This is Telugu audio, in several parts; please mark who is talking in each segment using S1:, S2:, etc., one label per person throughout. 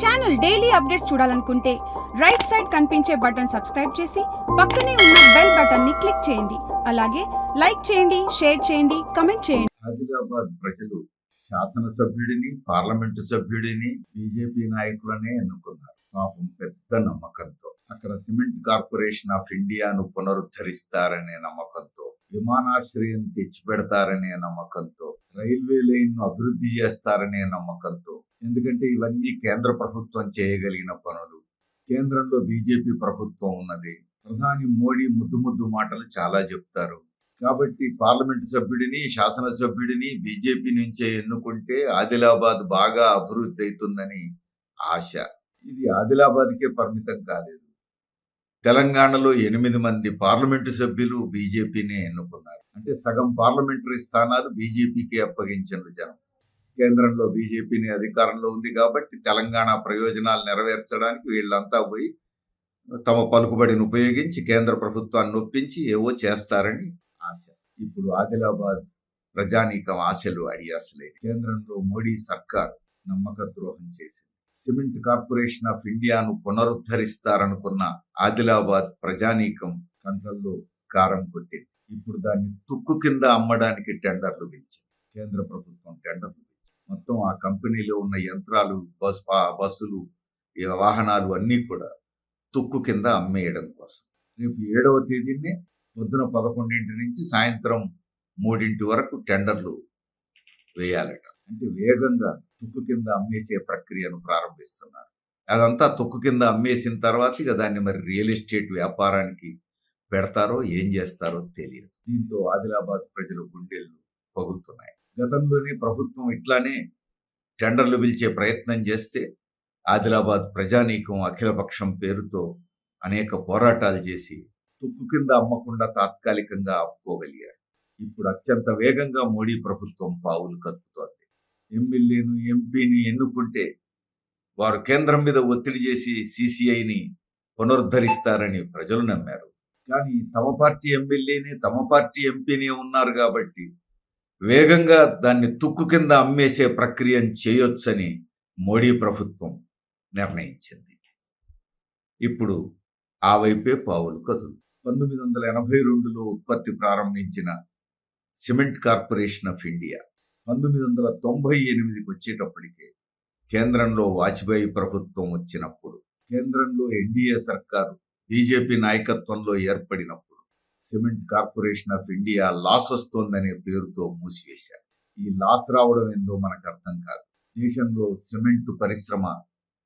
S1: ఛానల్ డైలీ అప్డేట్స్ చూడాలనుకుంటే రైట్ సైడ్ కనిపించే బటన్ సబ్స్క్రైబ్ చేసి పక్కనే ఉన్న బెల్ బటన్ని క్లిక్ చేయండి. అలాగే లైక్ చేయండి షేర్ చేయండి కమెంట్ చేయండి.
S2: ఆదిలాబాద్ ప్రజలు శాసనసభ్యుడిని పార్లమెంటు సభ్యుడిని బీజేపీ నాయకులనే ఎన్నుకున్నారు. పాపం పెద్ద నమ్మకంతో. అక్కడ సిమెంట్ కార్పొరేషన్ ఆఫ్ ఇండియాను పునరుద్ధరిస్తారనే నమ్మకంతో విమానాశ్రయం తెచ్చిపెడతారనే నమ్మకంతో రైల్వే లైన్ను అభివృద్ధి చేస్తారనే నమ్మకంతో ఎందుకంటే ఇవన్నీ కేంద్ర ప్రభుత్వం చేయగలిగిన పనులు. కేంద్రంలో బీజేపీ ప్రభుత్వం ఉన్నది. ప్రధాని మోడీ ముద్దు ముద్దు మాటలు చాలా చెప్తారు. కాబట్టి పార్లమెంట్ సభ్యుడిని శాసనసభ్యుడిని బీజేపీ నుంచే ఎన్నుకుంటే ఆదిలాబాద్ బాగా అభివృద్ధి అవుతుందని ఆశ. ఇది ఆదిలాబాద్కే పరిమితం కాలేదు. తెలంగాణలో ఎనిమిది మంది పార్లమెంటు సభ్యులు బీజేపీనే ఎన్నుకున్నారు. అంటే సగం పార్లమెంటరీ స్థానాలు బీజేపీకి అప్పగించారు జనం. కేంద్రంలో బీజేపీని అధికారంలో ఉంది కాబట్టి తెలంగాణ ప్రయోజనాలు నెరవేర్చడానికి వీళ్ళంతా పోయి తమ పలుకుబడిని ఉపయోగించి కేంద్ర ప్రభుత్వాన్ని నొప్పించి ఏవో చేస్తారని ఆశ. ఇప్పుడు ఆదిలాబాద్ ప్రజానీకం ఆశలు అడియాసలే కేంద్రంలో మోడీ సర్కార్ నమ్మక ద్రోహం చేసింది. సిమెంట్ కార్పొరేషన్ ఆఫ్ ఇండియాను పునరుద్ధరిస్తారనుకున్న ఆదిలాబాద్ ప్రజానీకం కంటల్లో కారం కొట్టింది. ఇప్పుడు దాన్ని తుక్కు కింద అమ్మడానికి టెండర్లు పిలిచింది. కేంద్ర ప్రభుత్వం టెండర్లు పిలిచింది. మొత్తం ఆ కంపెనీలో ఉన్న యంత్రాలు బస్ బస్సులు ఈ వాహనాలు అన్నీ కూడా తుక్కు కింద అమ్మేయడం కోసం. రేపు ఏడవ తేదీనే పొద్దున పదకొండింటి నుంచి సాయంత్రం మూడింటి వరకు టెండర్లు వేయాలట. అంటే వేగంగా తుక్కు కింద అమ్మేసే ప్రక్రియను ప్రారంభిస్తున్నారు. అదంతా తుక్కు కింద అమ్మేసిన తర్వాత ఇక దాన్ని మరి రియల్ ఎస్టేట్ వ్యాపారానికి పెడతారో ఏం చేస్తారో తెలియదు. దీంతో ఆదిలాబాద్ ప్రజలు గుండెలు పగులుతున్నాయి. గతంలోనే ప్రభుత్వం ఇట్లానే టెండర్లు పిలిచే ప్రయత్నం చేస్తే ఆదిలాబాద్ ప్రజానీకం అఖిలపక్షం పేరుతో అనేక పోరాటాలు చేసి తుక్కు కింద అమ్మకుండా తాత్కాలికంగా ఆపుకోగలిగారు. ఇప్పుడు అత్యంత వేగంగా మోడీ ప్రభుత్వం పావులు కదుపుతోంది. ఎమ్మెల్యేను ఎంపీని ఎన్నుకుంటే వారు కేంద్రం మీద ఒత్తిడి చేసి సిసిఐని పునరుద్ధరిస్తారని ప్రజలు నమ్మారు. కానీ తమ పార్టీ ఎమ్మెల్యేనే తమ పార్టీ ఎంపీనే ఉన్నారు కాబట్టి వేగంగా దాన్ని తుక్కు కింద అమ్మేసే ప్రక్రియను చేయొచ్చని మోడీ ప్రభుత్వం నిర్ణయించింది. ఇప్పుడు ఆ వైపే పావులు కదులు. పంతొమ్మిది వందల ఎనభై రెండులో ఉత్పత్తి ప్రారంభించిన సిమెంట్ కార్పొరేషన్ ఆఫ్ ఇండియా పంతొమ్మిది వందల తొంభై ఎనిమిదికి వచ్చేటప్పటికే కేంద్రంలో వాజ్పేయి ప్రభుత్వం వచ్చినప్పుడు కేంద్రంలో ఎన్డీఏ సర్కారు బీజేపీ నాయకత్వంలో ఏర్పడినప్పుడు cement corporation of India loss వస్తోందనే పేరుతో మూసివేశారు. ఈ లాస్ రావడం ఏందో మనకు అర్థం కాదు. దేశంలో సిమెంట్ పరిశ్రమ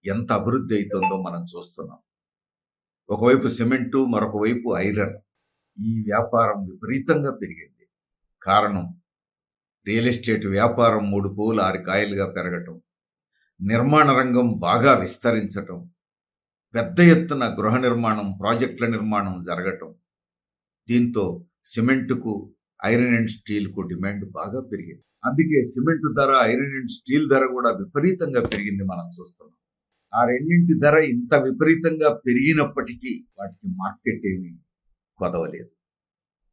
S2: ఎంత అభివృద్ధి అవుతుందో మనం చూస్తున్నాం. ఒకవైపు సిమెంటు మరొక వైపు ఐరన్. ఈ వ్యాపారం విపరీతంగా పెరిగింది. కారణం రియల్ ఎస్టేట్ వ్యాపారం మూడు పూలు ఆరు కాయలుగా పెరగటం నిర్మాణ రంగం బాగా విస్తరించటం పెద్ద ఎత్తున గృహ నిర్మాణం ప్రాజెక్టుల నిర్మాణం జరగటం దీంతో సిమెంటుకు ఐరన్ అండ్ స్టీల్కు డిమాండ్ బాగా పెరిగింది. అందుకే సిమెంట్ ధర ఐరన్ అండ్ స్టీల్ ధర కూడా విపరీతంగా పెరిగింది మనం చూస్తున్నాం. ఆ రెండింటి ధర ఇంత విపరీతంగా పెరిగినప్పటికీ వాటికి మార్కెట్ ఏమీ కొదవలేదు.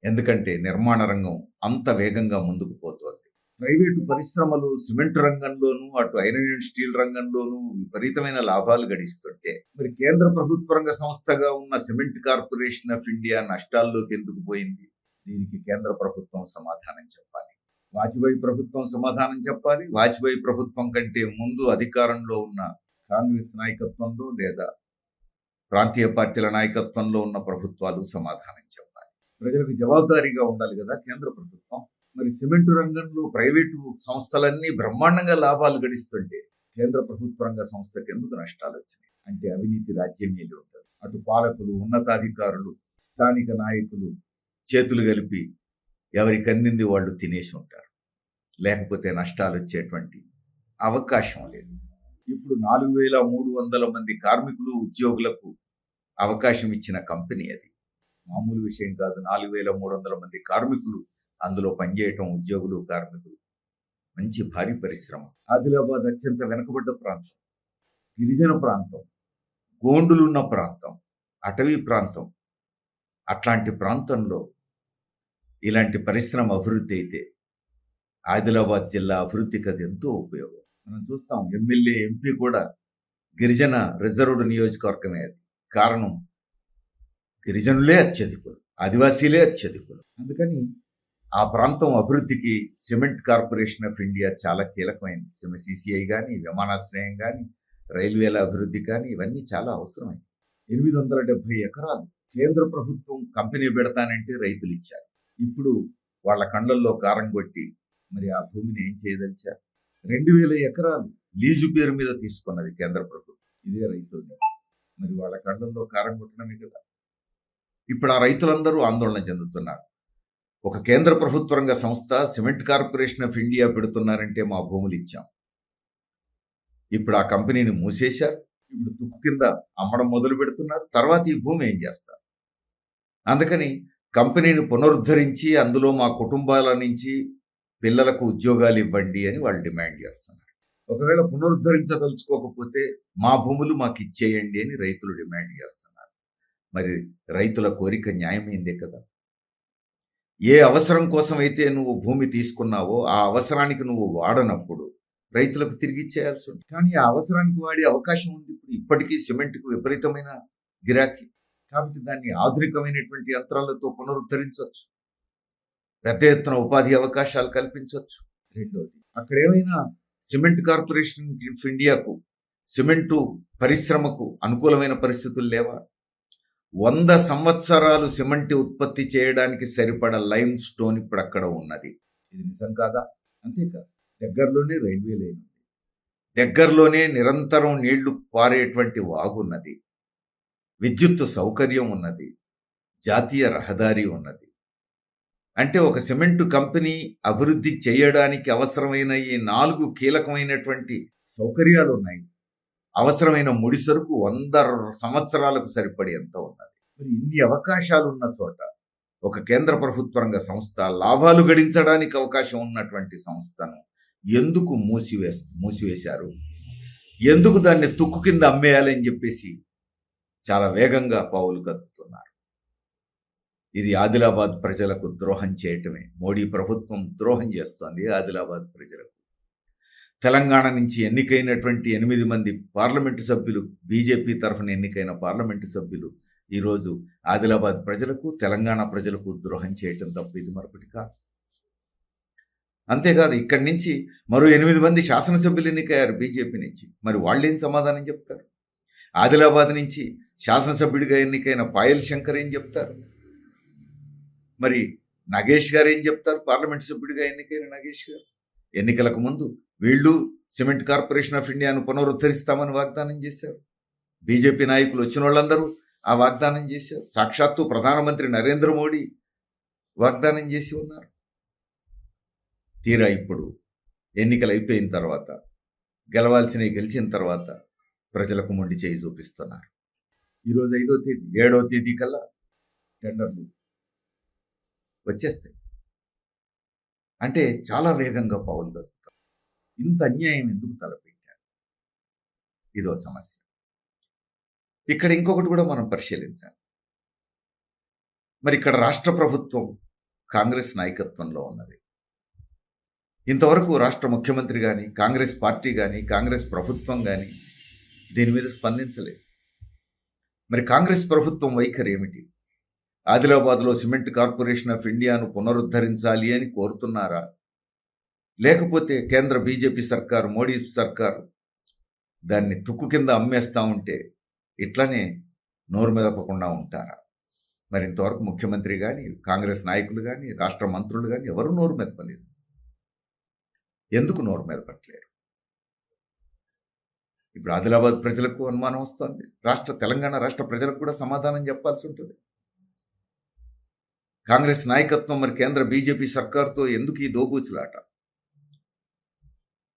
S2: ఎందుకంటే నిర్మాణ రంగం అంత వేగంగా ముందుకు పోతోంది. ప్రైవేటు పరిశ్రమలు సిమెంట్ రంగంలోనూ అటు ఐరన్ అండ్ స్టీల్ రంగంలోనూ విపరీతమైన లాభాలు గడిస్తుంటే మరి కేంద్ర ప్రభుత్వ రంగ సంస్థగా ఉన్న సిమెంట్ కార్పొరేషన్ ఆఫ్ ఇండియా నష్టాల్లోకి ఎందుకు పోయింది? దీనికి కేంద్ర ప్రభుత్వం సమాధానం చెప్పాలి. వాజ్పేయి ప్రభుత్వం సమాధానం చెప్పాలి. వాజ్పేయి ప్రభుత్వం కంటే ముందు అధికారంలో ఉన్న కాంగ్రెస్ నాయకత్వంలో లేదా ప్రాంతీయ పార్టీల నాయకత్వంలో ఉన్న ప్రభుత్వాలు సమాధానం చెప్పాలి. ప్రజలకు జవాబుదారీగా ఉండాలి కదా కేంద్ర ప్రభుత్వం. మరి సిమెంట్ రంగంలో ప్రైవేటు సంస్థలన్నీ బ్రహ్మాండంగా లాభాలు గడిస్తుంటే కేంద్ర ప్రభుత్వ రంగ సంస్థకి ఎందుకు నష్టాలు వచ్చినాయి? అంటే అవినీతి రాజ్యం ఏలి ఉంటుంది? అటు పాలకులు ఉన్నతాధికారులు స్థానిక నాయకులు చేతులు కలిపి ఎవరికి అందింది వాళ్ళు తినేసి ఉంటారు. లేకపోతే నష్టాలు వచ్చేటువంటి అవకాశం లేదు. ఇప్పుడు నాలుగు వేల మూడు వందల మంది కార్మికులు ఉద్యోగులకు అవకాశం ఇచ్చిన కంపెనీ అది. మామూలు విషయం కాదు. నాలుగు వేల మూడు వందల మంది కార్మికులు అందులో పనిచేయటం ఉద్యోగులు కార్మికులు. మంచి భారీ పరిశ్రమ. ఆదిలాబాద్ అత్యంత వెనుకబడ్డ ప్రాంతం. గిరిజన ప్రాంతం. గోండులున్న ప్రాంతం. అటవీ ప్రాంతం. అట్లాంటి ప్రాంతంలో ఇలాంటి పరిశ్రమ అభివృద్ధి అయితే ఆదిలాబాద్ జిల్లా అభివృద్ధికి అది ఎంతో ఉపయోగం. మనం చూస్తాం ఎమ్మెల్యే ఎంపీ కూడా గిరిజన రిజర్వ్డ్ నియోజకవర్గమే అది. కారణం గిరిజనులే అత్యధికులు ఆదివాసీలే అత్యధికులు. అందుకని ఆ ప్రాంతం అభివృద్ధికి సిమెంట్ కార్పొరేషన్ ఆఫ్ ఇండియా చాలా కీలకమైంది. సిసిఐ కానీ విమానాశ్రయం కానీ రైల్వేల అభివృద్ధి కానీ ఇవన్నీ చాలా అవసరమైంది ఎనిమిది వందల డెబ్బై ఎకరాలు కేంద్ర ప్రభుత్వం కంపెనీ పెడతానంటే రైతులు ఇచ్చారు. ఇప్పుడు వాళ్ళ కళ్ళల్లో కారం కొట్టి మరి ఆ భూమిని ఏం చేయదలిచారు? రెండు వేల ఎకరాలు లీజు పేరు మీద తీసుకున్నది కేంద్ర ప్రభుత్వం. ఇదే రైతులు మరి వాళ్ళ కండల్లో కారం కొట్టడమే కదా. ఇప్పుడు ఆ రైతులందరూ ఆందోళన చెందుతున్నారు. ఒక కేంద్ర ప్రభుత్వ రంగ సంస్థ సిమెంట్ కార్పొరేషన్ ఆఫ్ ఇండియా పెడుతున్నారంటే మా భూములు ఇచ్చాం. ఇప్పుడు ఆ కంపెనీని మూసేశారు. ఇప్పుడు తుక్కు కింద అమ్మడం మొదలు పెడుతున్నారు. తర్వాత ఈ భూమి ఏం చేస్తారు? అందుకని కంపెనీని పునరుద్ధరించి అందులో మా కుటుంబాల నుంచి పిల్లలకు ఉద్యోగాలు ఇవ్వండి అని వాళ్ళు డిమాండ్ చేస్తున్నారు. ఒకవేళ పునరుద్ధరించదలుచుకోకపోతే మా భూములు మాకు ఇచ్చేయండి అని రైతులు డిమాండ్ చేస్తున్నారు. మరి రైతుల కోరిక న్యాయమైందే కదా. ఏ అవసరం కోసం అయితే నువ్వు భూమి తీసుకున్నావో ఆ అవసరానికి నువ్వు వాడనప్పుడు రైతులకు తిరిగి ఇచ్చేయాల్సి ఉంది కానీ ఆ అవసరానికి వాడే అవకాశం ఉంది ఇప్పుడు ఇప్పటికీ సిమెంట్కు విపరీతమైన గిరాకీ. కాబట్టి దాన్ని ఆధునికమైనటువంటి యంత్రాలతో పునరుద్ధరించవచ్చు. పెద్ద ఎత్తున ఉపాధి అవకాశాలు కల్పించవచ్చు. రెండోది అక్కడ ఏమైనా సిమెంట్ కార్పొరేషన్ ఆఫ్ ఇండియాకు సిమెంటు పరిశ్రమకు అనుకూలమైన పరిస్థితులు లేవా? వంద సంవత్సరాలు సిమెంట్ ఉత్పత్తి చేయడానికి సరిపడ లైమ్ స్టోన్ ఇప్పుడు అక్కడ ఉన్నది. ఇది నిజం కాదా? అంతేకాదు దగ్గరలోనే రైల్వే లైన్ ఉంది. దగ్గరలోనే నిరంతరం నీళ్ళు పారేటువంటి వాగున్నది విద్యుత్ సౌకర్యం ఉన్నది. జాతీయ రహదారి ఉన్నది. అంటే ఒక సిమెంటు కంపెనీ అభివృద్ధి చేయడానికి అవసరమైన ఈ నాలుగు కీలకమైనటువంటి సౌకర్యాలు ఉన్నాయి. అవసరమైన ముడి సరుకు వంద సంవత్సరాలకు సరిపడి ఎంత ఉన్నది. మరి ఇన్ని అవకాశాలు ఉన్న చోట ఒక కేంద్ర ప్రభుత్వ రంగ సంస్థ లాభాలు గడించడానికి అవకాశం ఉన్నటువంటి సంస్థను ఎందుకు మూసివేస్ మూసివేశారు? ఎందుకు దాన్ని తుక్కు కింద అమ్మేయాలని చెప్పేసి చాలా వేగంగా పావులు కదుపుతున్నారు. ఇది ఆదిలాబాద్ ప్రజలకు ద్రోహం చేయటమే. మోడీ ప్రభుత్వం ద్రోహం చేస్తోంది ఆదిలాబాద్ ప్రజలకు. తెలంగాణ నుంచి ఎన్నికైనటువంటి ఎనిమిది మంది పార్లమెంటు సభ్యులు బీజేపీ తరఫున ఎన్నికైన పార్లమెంటు సభ్యులు ఈరోజు ఆదిలాబాద్ ప్రజలకు తెలంగాణ ప్రజలకు ద్రోహం చేయటం తప్ప ఇది మరొకటి కాదు. అంతేకాదు ఇక్కడి నుంచి మరో ఎనిమిది మంది శాసనసభ్యులు ఎన్నికయ్యారు బీజేపీ నుంచి. మరి వాళ్ళేం సమాధానం చెప్తారు? ఆదిలాబాద్ నుంచి శాసనసభ్యుడిగా ఎన్నికైన పాయల్ శంకర్ ఏం చెప్తారు? మరి నగేష్ గారు ఏం చెప్తారు? పార్లమెంట్ సభ్యుడిగా ఎన్నికైన నగేష్ గారు? ఎన్నికలకు ముందు వీళ్ళు సిమెంట్ కార్పొరేషన్ ఆఫ్ ఇండియాను పునరుద్ధరిస్తామని వాగ్దానం చేశారు. బీజేపీ నాయకులు వచ్చిన వాళ్ళందరూ ఆ వాగ్దానం చేశారు. సాక్షాత్తు ప్రధానమంత్రి నరేంద్ర మోడీ వాగ్దానం చేసి ఉన్నారు. తీరా ఇప్పుడు ఎన్నికలు అయిపోయిన తర్వాత గెలవాల్సినవి గెలిచిన తర్వాత ప్రజలకు మొండి చేయి చూపిస్తున్నారు. ఈరోజు ఐదో తేదీ ఏడో తేదీ కల్లా టెండర్లు వచ్చేస్తాయి. అంటే చాలా వేగంగా పావులు దొరుకుతారు ఇంత అన్యాయం ఎందుకు తలపెట్టారు? ఇదో సమస్య. ఇక్కడ ఇంకొకటి కూడా మనం పరిశీలించాలి. మరి ఇక్కడ రాష్ట్ర ప్రభుత్వం కాంగ్రెస్ నాయకత్వంలో ఉన్నది. ఇంతవరకు రాష్ట్ర ముఖ్యమంత్రి కానీ కాంగ్రెస్ పార్టీ కానీ కాంగ్రెస్ ప్రభుత్వం కానీ దీని మీద స్పందించలేదు. మరి కాంగ్రెస్ ప్రభుత్వం వైఖరి ఏమిటి? ఆదిలాబాద్లో సిమెంట్ కార్పొరేషన్ ఆఫ్ ఇండియాను పునరుద్ధరించాలి అని కోరుతున్నారా? లేకపోతే కేంద్ర బీజేపీ సర్కారు మోడీ సర్కారు దాన్ని తుక్కు కింద అమ్మేస్తా ఉంటే ఇట్లనే నోరు మెదపకుండా ఉంటారా? మరి ఇంతవరకు ముఖ్యమంత్రి కానీ కాంగ్రెస్ నాయకులు కానీ రాష్ట్ర మంత్రులు కానీ ఎవరు నోరు మెదపలేదు. ఎందుకు నోరు మెదపట్లేరు? ఇప్పుడు ఆదిలాబాద్ ప్రజలకు అనుమానం వస్తుంది. రాష్ట్ర తెలంగాణ రాష్ట్ర ప్రజలకు కూడా సమాధానం చెప్పాల్సి ఉంటుంది. కాంగ్రెస్ నాయకత్వం మరి కేంద్ర బీజేపీ సర్కార్తో ఎందుకు ఈ దోబూచులాట?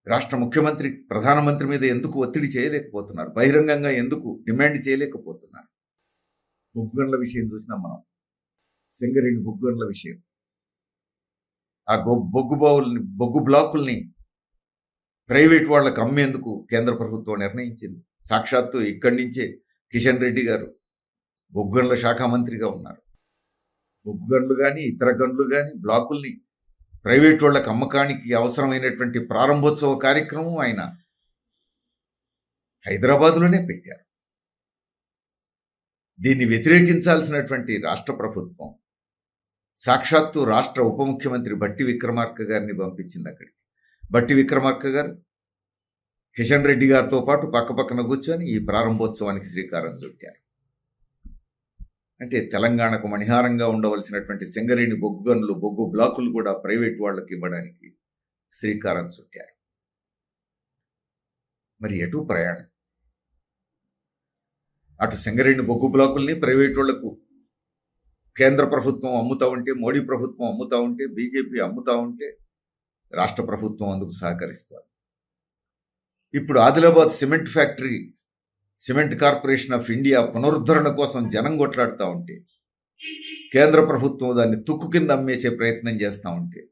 S2: రాష్ట్ర ముఖ్యమంత్రి ప్రధానమంత్రి మీద ఎందుకు ఒత్తిడి చేయలేకపోతున్నారు? బహిరంగంగా ఎందుకు డిమాండ్ చేయలేకపోతున్నారు? బొగ్గుగన్ల విషయం చూసినాం మనం. సింగరేణి బొగ్గుగన్ల విషయం. ఆ బొగ్గు బావుల్ని బొగ్గు బ్లాకుల్ని ప్రైవేట్ వాళ్ళకు అమ్మేందుకు కేంద్ర ప్రభుత్వం నిర్ణయించింది? సాక్షాత్తు ఇక్కడి నుంచే కిషన్ రెడ్డి గారు బొగ్గుగన్ల శాఖ మంత్రిగా ఉన్నారు. బొగ్గు గనులు కానీ ఇతర గనులు కానీ బ్లాకుల్ని ప్రైవేట్ వాళ్ళకి అమ్మకానికి అవసరమైనటువంటి ప్రారంభోత్సవ కార్యక్రమం ఆయన హైదరాబాదులోనే పెట్టారు. దీన్ని వ్యతిరేకించాల్సినటువంటి రాష్ట్ర ప్రభుత్వం సాక్షాత్తు రాష్ట్ర ఉప ముఖ్యమంత్రి బట్టి విక్రమార్క గారిని పంపించింది అక్కడికి. బట్టి విక్రమార్క గారు కిషన్ రెడ్డి గారితో పాటు పక్కపక్కన కూర్చొని ఈ ప్రారంభోత్సవానికి శ్రీకారం చుట్టారు. అంటే తెలంగాణకు మణిహారంగా ఉండవలసినటువంటి సింగరేణి బొగ్గు గనులు బొగ్గు బ్లాకులు కూడా ప్రైవేట్ వాళ్ళకి ఇవ్వడానికి శ్రీకారం చుట్టారు. మరి ఎటు ప్రయాణం? అటు సింగరేణి బొగ్గు బ్లాకుల్ని ప్రైవేట్ వాళ్ళకు కేంద్ర ప్రభుత్వం అమ్ముతా ఉంటే మోడీ ప్రభుత్వం అమ్ముతా ఉంటే బీజేపీ అమ్ముతా ఉంటే రాష్ట్ర ప్రభుత్వం అందుకు సహకరిస్తారు ఇప్పుడు Adilabad cement factory cement corporation of India పునరుద్ధరణ కోసం జనం కొట్లాడుతూ ఉంటే కేంద్ర ప్రభుత్వం దాన్ని తుక్కు కింద అమ్మేసే ప్రయత్నం చేస్తూ ఉంటే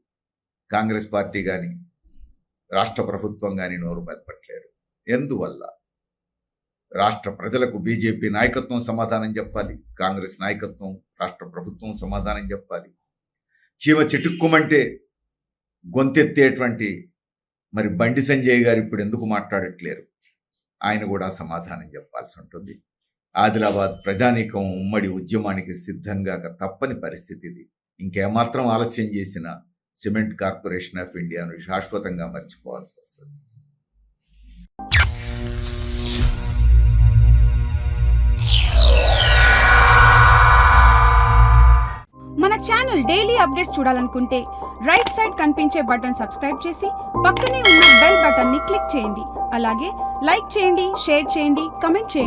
S2: కాంగ్రెస్ పార్టీ కానీ రాష్ట్ర ప్రభుత్వం కానీ నోరు మెదపట్లేరు ఎందువల్ల? రాష్ట్ర ప్రజలకు బీజేపీ నాయకత్వం సమాధానం చెప్పాలి కాంగ్రెస్ నాయకత్వం రాష్ట్ర ప్రభుత్వం సమాధానం చెప్పాలి. చీమ చిటుక్కుమంటే గొంతెత్తేటువంటి మరి బండి సంజయ్ గారు ఇప్పుడు ఎందుకు మాట్లాడట్లేరు? ఆయన కూడా సమాధానం చెప్పాల్సి ఉంటుంది ఆదిలాబాద్ ప్రజానీకం ఉమ్మడి ఉద్యమానికి సిద్ధంగా తప్పని పరిస్థితి ఇది. ఇంకేమాత్రం ఆలస్యం చేసిన సిమెంట్ కార్పొరేషన్ ఆఫ్ ఇండియాను శాశ్వతంగా మర్చిపోవాల్సి వస్తుంది
S1: ఛానల్ డైలీ అప్డేట్స్ చూడాలనుకుంటే రైట్ సైడ్ కనిపించే బటన్ సబ్స్క్రైబ్ చేసి పక్కనే ఉన్న బెల్ బటన్ని క్లిక్ చేయండి. అలాగే లైక్ చేయండి షేర్ చేయండి కమెంట్ చేయండి.